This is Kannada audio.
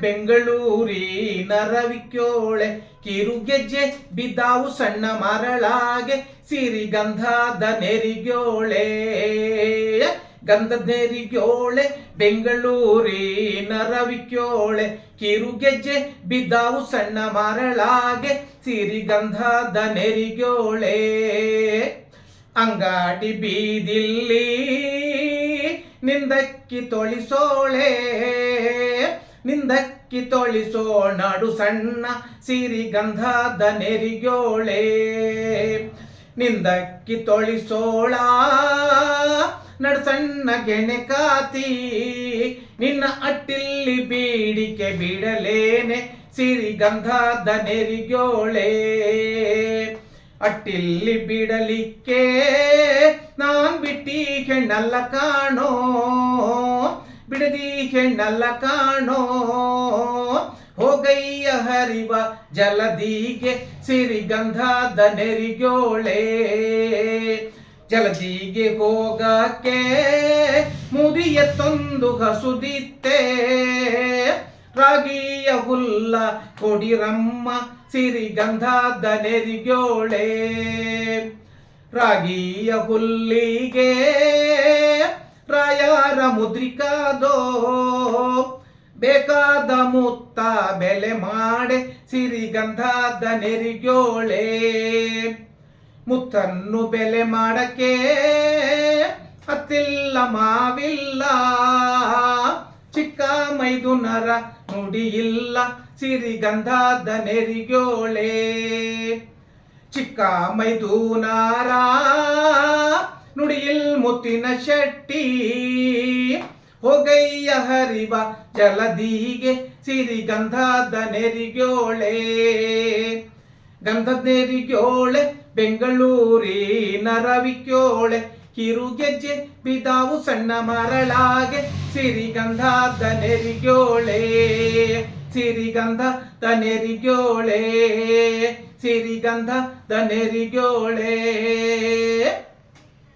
ಬೆಂಗಳೂರಿನ ರವಿಕ್ಯೋಳೆ ಕಿರುಗೆಜ್ಜೆ ಬಿದ್ದಾವು ಸಣ್ಣ ಮರಳಾಗೆ ಸಿರಿಗಂಧದ ನೆರಿಗೋಳೆ. ಗಂಧದ ನೆರಿಗ್ಯೋಳೆ ಬೆಂಗಳೂರಿನ ರವಿಕ್ಯೋಳೆ ಕಿರುಗೆಜ್ಜೆ ಬಿದ್ದಾವು ಸಣ್ಣ ಮರಳಾಗೆ ಸಿರಿಗಂಧದ ನೆರಿಗೋಳೆ. ಅಂಗಾಡಿ ಬೀದಿಲ್ಲಿ ನಿಂದಕ್ಕಿ ತೊಳಿಸೋಳೆ ನಿಂದಕ್ಕಿ ತೊಳಿಸೋ ನಡು ಸಣ್ಣ ಸಿರಿಗಂಧದ ನೆರಿಗೋಳೆ ನಿಂದಕ್ಕಿ ತೊಳಿಸೋಳ, ನಡು ಸಣ್ಣ ಗೆಣೆ ಕಾತಿ. ನಿನ್ನ ಅಟ್ಟಿಲ್ಲಿ ಬೀಡಿಕೆ ಬಿಡಲೇನೆ ಸಿರಿಗಂಧದ ನೆರಿಗೋಳೆ ಅಟ್ಟಿಲ್ಲಿ ಬಿಡಲಿಕ್ಕೆ ನಾನ್ ಬಿಟ್ಟಿ ಹೆಣ್ಣಲ್ಲ ಕಾಣೋ. ಬಿಡದಿ ಹೆಣ್ಣಲ್ಲ ಕಾಣೋ. ಹೋಗಯ್ಯ ಹರಿವ ಜಲದಿಗೆ ಸಿರಿಗಂಧದ ನೆರಿಗೋಳೆ ಜಲದಿಗೆ ಹೋಗಕ್ಕೆ ಮುದಿಯ ತೊಂದು ಹಸುದಿತ್ತೆ. ರಾಗಿಯ ಹುಲ್ಲ ಕೊಡಿರಮ್ಮ ಸಿರಿಗಂಧದ ನೆರಿಗೋಳೆ ರಾಗಿಯ ಹುಲ್ಲಿಗೆ ಮುದ್ರಿಕಾದೋ ಬೇಕಾದ ಮುತ್ತ ಬೆಲೆ ಮಾಡೆ ಸಿರಿಗಂಧದ ನೆರಿಗೋಳೆ ಮುತ್ತನ್ನು ಬೆಲೆ ಮಾಡಕ್ಕೆ ಹತ್ತಿಲ್ಲ, ಮಾವಿಲ್ಲ. ಚಿಕ್ಕ ಮೈದುನರ ನುಡಿಯಿಲ್ಲ ಸಿರಿಗಂಧದ ನೆರಿಗೋಳೆ ಚಿಕ್ಕ ಮೈದುನಾರ ಮುತ್ತಿನ ಶೆಟ್ಟಿ ಹೋಗಯ್ಯ ಹರಿವ ಜಲದಿಗೆ ಸಿರಿಗಂಧದ ನೆರಿಗೋಳೆ ಗಂಧದ ನೆರಿಗೋಳೆ ಬೆಂಗಳೂರಿನ ರವಿಕ್ಯೋಳೆ. ಕಿರುಗೆಜ್ಜೆ ಬಿದಾವು ಸಣ್ಣ ಮರಳಾಗೆ ಸಿರಿಗಂಧದ ನೆರಿಗೋಳೆ ಸಿರಿಗಂಧ ತನೆರಿಗೋಳೆ ಸಿರಿಗಂಧ ನೆರಿಗ್ಯೋಳೆ.